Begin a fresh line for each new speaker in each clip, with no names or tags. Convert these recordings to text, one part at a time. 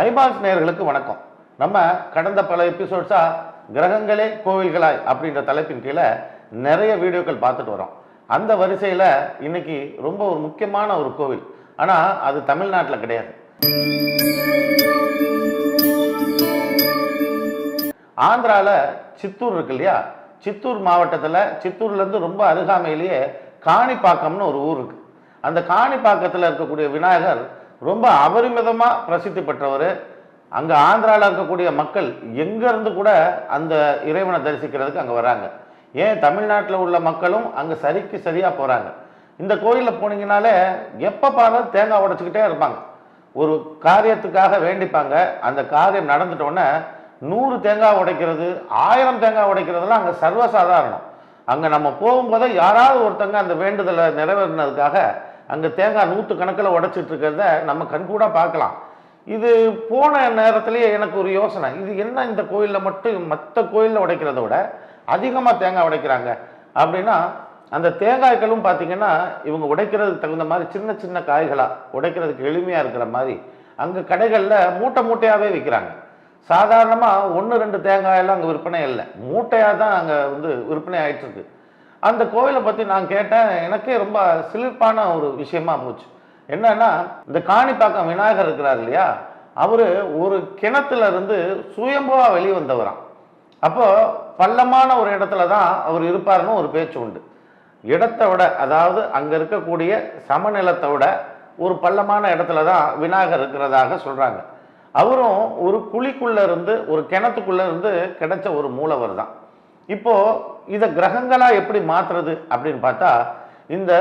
ஐபாஸ் நேயர்களுக்கு வணக்கம். நம்ம கடந்த பல எபிசோட்ஸாக கிரகங்களே கோவில்களாய் அப்படின்ற தலைப்பின் கீழே நிறைய வீடியோக்கள் பார்த்துட்டு வரோம். அந்த வரிசையில் இன்னைக்கு ரொம்ப ஒரு முக்கியமான ஒரு கோவில். ஆனால் அது தமிழ்நாட்டில் கிடையாது. ஆந்திராவில் சித்தூர் இருக்கு இல்லையா? சித்தூர் மாவட்டத்தில் சித்தூர்லேருந்து ரொம்ப அருகாமையிலேயே காணிப்பாக்கம்னு ஒரு ஊர் இருக்குது அந்த காணிப்பாக்கத்தில் இருக்கக்கூடிய விநாயகர் ரொம்ப அபரிமிதமாக பிரசித்தி பெற்றவர். அங்கே ஆந்திராவில் இருக்கக்கூடிய மக்கள் எங்கேருந்து கூட அந்த இறைவனை தரிசிக்கிறதுக்கு அங்கே வராங்க. ஏன் தமிழ்நாட்டில் உள்ள மக்களும் அங்கே சரிக்கு சரியாக போகிறாங்க இந்த கோயிலில் போனீங்கனாலே எப்போ பார்த்தாலும் தேங்காய் உடைச்சிக்கிட்டே இருப்பாங்க. ஒரு காரியத்துக்காக வேண்டிப்பாங்க. அந்த காரியம் நடந்துட்டோன்னே நூறு தேங்காய் உடைக்கிறது ஆயிரம் தேங்காய் உடைக்கிறதுலாம் அங்கே சர்வசாதாரணம். அங்கே நம்ம போகும்போதே யாராவது ஒருத்தங்க அந்த வேண்டுதலை நிறைவேறினதுக்காக அங்கே தேங்காய் நூற்று கணக்கில் உடைச்சிட்டு இருக்கிறத நம்ம கண்கூடாக பார்க்கலாம். இது போன நேரத்துலேயே எனக்கு ஒரு யோசனை. இது என்ன இந்த கோயிலில் மட்டும் மற்ற கோயிலில் உடைக்கிறத விட அதிகமாக தேங்காய் உடைக்கிறாங்க? அப்படின்னா அந்த தேங்காய்களும் பார்த்தீங்கன்னா இவங்க உடைக்கிறதுக்கு தகுந்த மாதிரி சின்ன சின்ன காய்களாக உடைக்கிறதுக்கு எளிமையாக இருக்கிற மாதிரி அங்கே கடைகளில் மூட்டை மூட்டையாகவே விற்கிறாங்க சாதாரணமாக ஒன்று ரெண்டு தேங்காயெல்லாம் அங்கே விற்பனை இல்லை. மூட்டையாக தான் அங்கே வந்து விற்பனை ஆகிட்டுருக்கு அந்த கோவிலை பற்றி நான் கேட்டேன். எனக்கே ரொம்ப சிலிர்ப்பான ஒரு விஷயமா போச்சு. என்னன்னா இந்த காணிப்பாக்கம் விநாயகர் இருக்கிறார் இல்லையா? அவர் ஒரு கிணத்துல இருந்து சுயம்புவா வெளியே அப்போ பள்ளமான ஒரு இடத்துல தான் அவர் இருப்பாருன்னு ஒரு பேச்சு உண்டு. இடத்தை விட அதாவது அங்கே இருக்கக்கூடிய சமநிலத்தை விட ஒரு பள்ளமான இடத்துல தான் விநாயகர் இருக்கிறதாக சொல்கிறாங்க அவரும் ஒரு குழிக்குள்ளே இருந்து ஒரு கிணத்துக்குள்ளே இருந்து கிடைச்ச ஒரு மூலவர் தான். இப்போ இதை கிரகங்களா எப்படி மாத்துறது அப்படின்னு பார்த்தா இந்த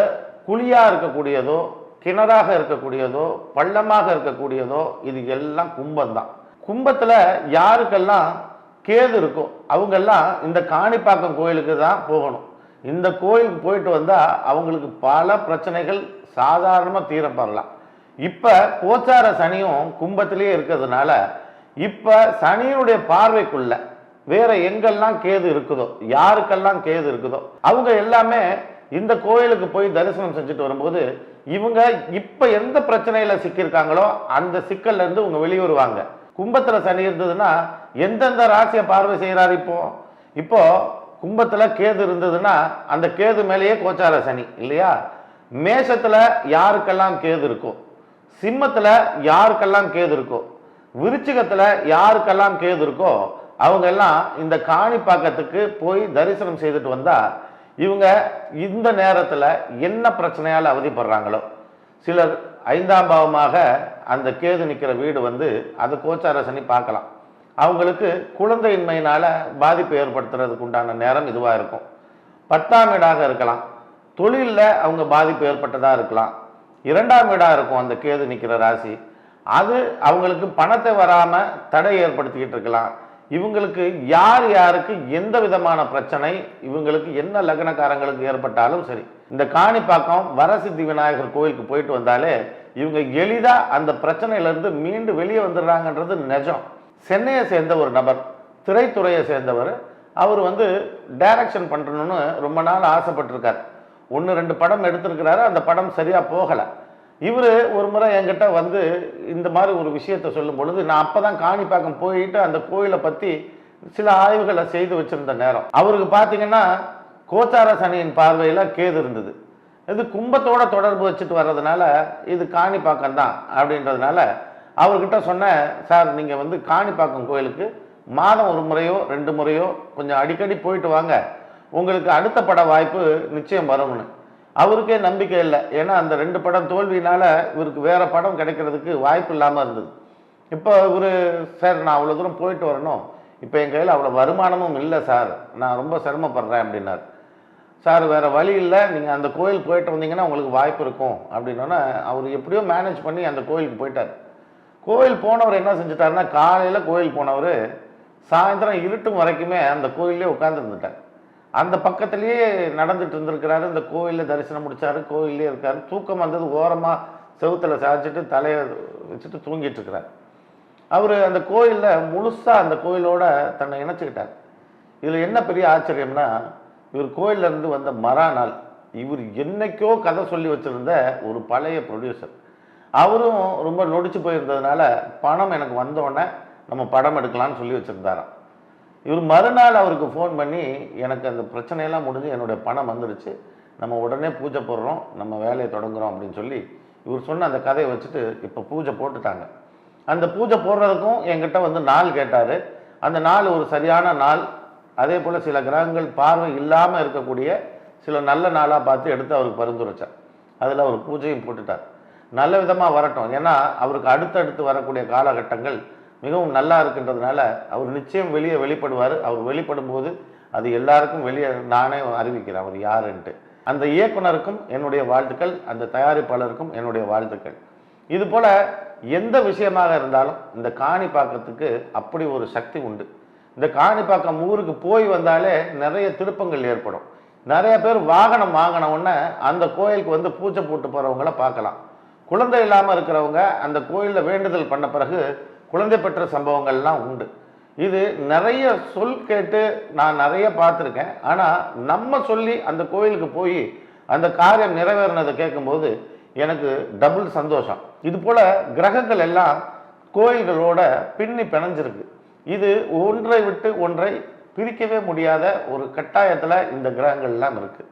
குழியா இருக்கக்கூடியதோ கிணறாக இருக்கக்கூடியதோ பள்ளமாக இருக்கக்கூடியதோ இது எல்லாம் கும்பம் தான் கும்பத்துல யாருக்கெல்லாம் கேது இருக்கோ அவங்கெல்லாம் இந்த காணிப்பாக்கம் கோயிலுக்கு தான் போகணும். இந்த கோயிலுக்கு போயிட்டு வந்தால் அவங்களுக்கு பல பிரச்சனைகள் சாதாரணமாக தீரப்படலாம் இப்போ கோச்சார சனியும் கும்பத்திலேயே இருக்கிறதுனால இப்போ சனியினுடைய பார்வைக்குள்ள வேற எங்கெல்லாம் கேது இருக்குதோ யாருக்கெல்லாம் கேது இருக்குதோ அவங்க எல்லாமே இந்த கோயிலுக்கு போய் தரிசனம் செஞ்சுட்டு வரும்போது இவங்க இப்ப எந்த பிரச்சனையில சிக்கியிருக்காங்களோ அந்த சிக்கல்ல இருந்து இவங்க வெளியே வருவாங்க கும்பத்துல சனி இருந்ததுன்னா எந்தெந்த ராசியை பார்வை செய்கிறாரு இப்போ? இப்போ கும்பத்துல கேது இருந்ததுன்னா அந்த கேது மேலேயே கோச்சார சனி இல்லையா? மேஷத்துல யாருக்கெல்லாம் கேது இருக்கும் சிம்மத்துல யாருக்கெல்லாம் கேது இருக்கும் விருச்சிகத்துல யாருக்கெல்லாம் கேது இருக்கோ அவங்க எல்லாம் இந்த காணிப்பாக்கத்துக்கு போய் தரிசனம் செய்துட்டு வந்தா இவங்க இந்த நேரத்தில் என்ன பிரச்சனையால் அவதிப்படுறாங்களோ? சிலர் ஐந்தாம் பாவமாக அந்த கேது நிற்கிற வீடு வந்து அது கோச்சார சனி பார்க்கலாம். அவங்களுக்கு குழந்தையின்மையினால் பாதிப்பு ஏற்படுத்துறதுக்கு உண்டான நேரம் இதுவாக இருக்கும். பத்தாம் வீடாக இருக்கலாம். தொழிலில் அவங்க பாதிப்பு ஏற்பட்டதாக இருக்கலாம். இரண்டாம் வீடாக இருக்கும் அந்த கேது நிற்கிற ராசி. அது அவங்களுக்கு பணத்தை வராமல் தடை ஏற்படுத்திக்கிட்டு இருக்கலாம். இவங்களுக்கு யார் யாருக்கு எந்த விதமான பிரச்சனை இவங்களுக்கு என்ன லக்னக்காரங்களுக்கு ஏற்பட்டாலும் சரி இந்த காணிப்பாக்கம் வரசித்தி விநாயகர் கோயிலுக்கு போயிட்டு வந்தாலே இவங்க எளிதாக அந்த பிரச்சனையிலேருந்து மீண்டு வெளியே வந்துடுறாங்கன்றது நிஜம். சென்னையை சேர்ந்த ஒரு நபர் திரைத்துறையை சேர்ந்தவர் அவர் வந்து டைரக்ஷன் பண்ணணும்னு ரொம்ப நாள் ஆசைப்பட்டிருக்கார். ஒன்று ரெண்டு படம் எடுத்திருக்கிறாரு அந்த படம் சரியாக போகலை. இவர் ஒரு முறை என்கிட்ட வந்து இந்த மாதிரி ஒரு விஷயத்த சொல்லும் பொழுது நான் அப்போ தான் காணிப்பாக்கம் போயிட்டு அந்த கோயிலை பற்றி சில ஆய்வுகளை செய்து வச்சிருந்த நேரம். அவருக்கு பார்த்தீங்கன்னா கோச்சார சனியின் பார்வையில் கேது இருந்தது. இது கும்பத்தோட தொடர்பு வச்சுட்டு வர்றதுனால இது காணிப்பாக்கம் தான் அப்படின்றதுனால அவர்கிட்ட சொன்னேன் சார் நீங்கள் வந்து காணிப்பாக்கம் கோயிலுக்கு மாதம் ஒரு முறையோ ரெண்டு முறையோ கொஞ்சம் அடிக்கடி போயிட்டு வாங்க. உங்களுக்கு அடுத்த பட வாய்ப்பு நிச்சயம் வரும்னு. அவருக்கே நம்பிக்கை இல்லை. ஏன்னா அந்த ரெண்டு படம் தோல்வியினால இவருக்கு வேற படம் கிடைக்கிறதுக்கு வாய்ப்பு இல்லாமல் இருந்தது. இப்போ இவர் சார் நான் அவ்வளோ தூரம் போயிட்டு வரணும் இப்போ என் கையில் அவ்வளோ வருமானமும் இல்லை சார். நான் ரொம்ப சிரமப்படுறேன் அப்படின்னார். சார் வேறு வழி இல்லை. நீங்கள் அந்த கோயில் போயிட்டு வந்தீங்கன்னா உங்களுக்கு வாய்ப்பு இருக்கும் அப்படின்னோன்னே அவர் எப்படியோ மேனேஜ் பண்ணி அந்த கோயிலுக்கு போயிட்டார். கோயில் போனவர் என்ன செஞ்சுட்டாருன்னா காலையில் கோயில் போனவர் சாயந்தரம் இருட்டும் வரைக்குமே அந்த கோயிலே உட்காந்துருந்துட்டார் அந்த பக்கத்துலேயே நடந்துட்டு இருந்திருக்கிறாரு. இந்த கோயிலில் தரிசனம் முடிச்சாரு. கோயிலே இருக்காரு. தூக்கம் வந்தது ஓரமாக செவுத்துல சாய்ச்சிட்டு தலையை வச்சுட்டு தூங்கிட்டு இருக்கிறார். அவர் அந்த கோயிலில் முழுசாக அந்த கோயிலோட தன்னை இணைச்சிக்கிட்டார். இதில் என்ன பெரிய ஆச்சரியம்னா இவர் கோயில்ல இருந்து வந்த மறாநாள் இவர் என்னைக்கோ கதை சொல்லி வச்சுருந்த ஒரு பழைய ப்ரொடியூசர் அவரும் ரொம்ப நொடிச்சு போயிருந்ததுனால பணம் எனக்கு வந்தோடனே நம்ம படம் எடுக்கலாம்னு சொல்லி வச்சுருந்தாராம். இவர் மறுநாள் அவருக்கு ஃபோன் பண்ணி எனக்கு அந்த பிரச்சனையெல்லாம் முடிஞ்சு என்னுடைய பணம் வந்துடுச்சு நம்ம உடனே பூஜை போடுறோம். நம்ம வேலையை தொடங்குறோம். அப்படின்னு சொல்லி இவர் சொன்ன அந்த கதையை வச்சுட்டு இப்போ பூஜை போட்டுட்டாங்க. அந்த பூஜை போடுறதுக்கும் என்கிட்ட வந்து நாள் கேட்டார். அந்த நாள் ஒரு சரியான நாள். அதே போல் சில கிரகங்கள் பார்வை இல்லாமல் இருக்கக்கூடிய சில நல்ல நாளாக பார்த்து எடுத்து அவருக்கு பரிந்துரைச்சார். அதில் அவர் பூஜையும் போட்டுட்டார். நல்ல விதமாக வரட்டும். ஏன்னா அவருக்கு அடுத்தடுத்து வரக்கூடிய காலகட்டங்கள் மிகவும் நல்லா இருக்கின்றதுனால அவர் நிச்சயம் வெளியே வெளிப்படுவார். அவர் வெளிப்படும் போது அது எல்லாருக்கும் வெளியே நானே அறிவிக்கிறேன் அவர் யாருன்ட்டு. அந்த இயக்குனருக்கும் என்னுடைய வாழ்த்துக்கள் அந்த தயாரிப்பாளருக்கும் என்னுடைய வாழ்த்துக்கள். இது போல எந்த விஷயமாக இருந்தாலும் இந்த காணிப்பாக்கத்துக்கு அப்படி ஒரு சக்தி உண்டு. இந்த காணிப்பாக்கம் ஊருக்கு போய் வந்தாலே நிறைய திருப்பங்கள் ஏற்படும். நிறைய பேர் வாகனம் வாங்கின உடனே அந்த கோயிலுக்கு வந்து பூஜை போட்டு போகிறவங்கள பார்க்கலாம் குழந்தை இல்லாமல் இருக்கிறவங்க அந்த கோயிலில் வேண்டுதல் பண்ண பிறகு குழந்தை பெற்ற சம்பவங்கள்லாம் உண்டு. இது நிறைய சொல் கேட்டு நான் நிறைய பார்த்துருக்கேன். ஆனால் நம்ம சொல்லி அந்த கோயிலுக்கு போய் அந்த காரியம் நிறைவேறினதை கேட்கும்போது எனக்கு டபுள் சந்தோஷம். இது போல் கிரகங்கள் எல்லாம் கோயில்களோட பின்னி பிணைஞ்சிருக்கு. இது ஒன்றை விட்டு ஒன்றை பிரிக்கவே முடியாத ஒரு கட்டாயத்தில் இந்த கிரகங்கள்லாம் இருக்குது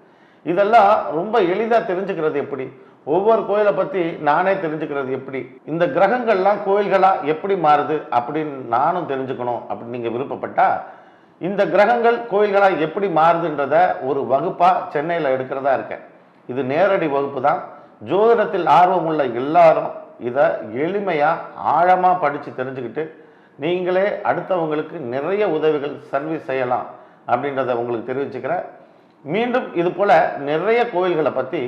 இதெல்லாம் ரொம்ப எளிதாக தெரிஞ்சுக்கிறது எப்படி? ஒவ்வொரு கோயிலை பற்றி நானே தெரிஞ்சுக்கிறது எப்படி? இந்த கிரகங்கள்லாம் கோயில்களாக எப்படி மாறுது அப்படின்னு நானும் தெரிஞ்சுக்கணும் அப்படின்னு நீங்கள் விருப்பப்பட்டா இந்த கிரகங்கள் கோயில்களாக எப்படி மாறுதுன்றத ஒரு வகுப்பாக சென்னையில் எடுக்கிறதா இருக்கேன். இது நேரடி வகுப்பு தான். ஜோதிடத்தில் ஆர்வம் உள்ள எல்லாரும் இதை எளிமையாக ஆழமாக படித்து தெரிஞ்சுக்கிட்டு நீங்களே அடுத்தவங்களுக்கு நிறைய உதவிகள் சர்வீஸ் செய்யலாம் அப்படின்றத உங்களுக்கு தெரிவிச்சுக்கிறேன். மீண்டும் இது போல் நிறைய கோயில்களை பற்றி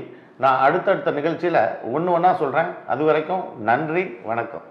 நான் அடுத்தடுத்த நிகழ்ச்சியில் ஒன்று ஒன்றா சொல்கிறேன் அது வரைக்கும் நன்றி வணக்கம்.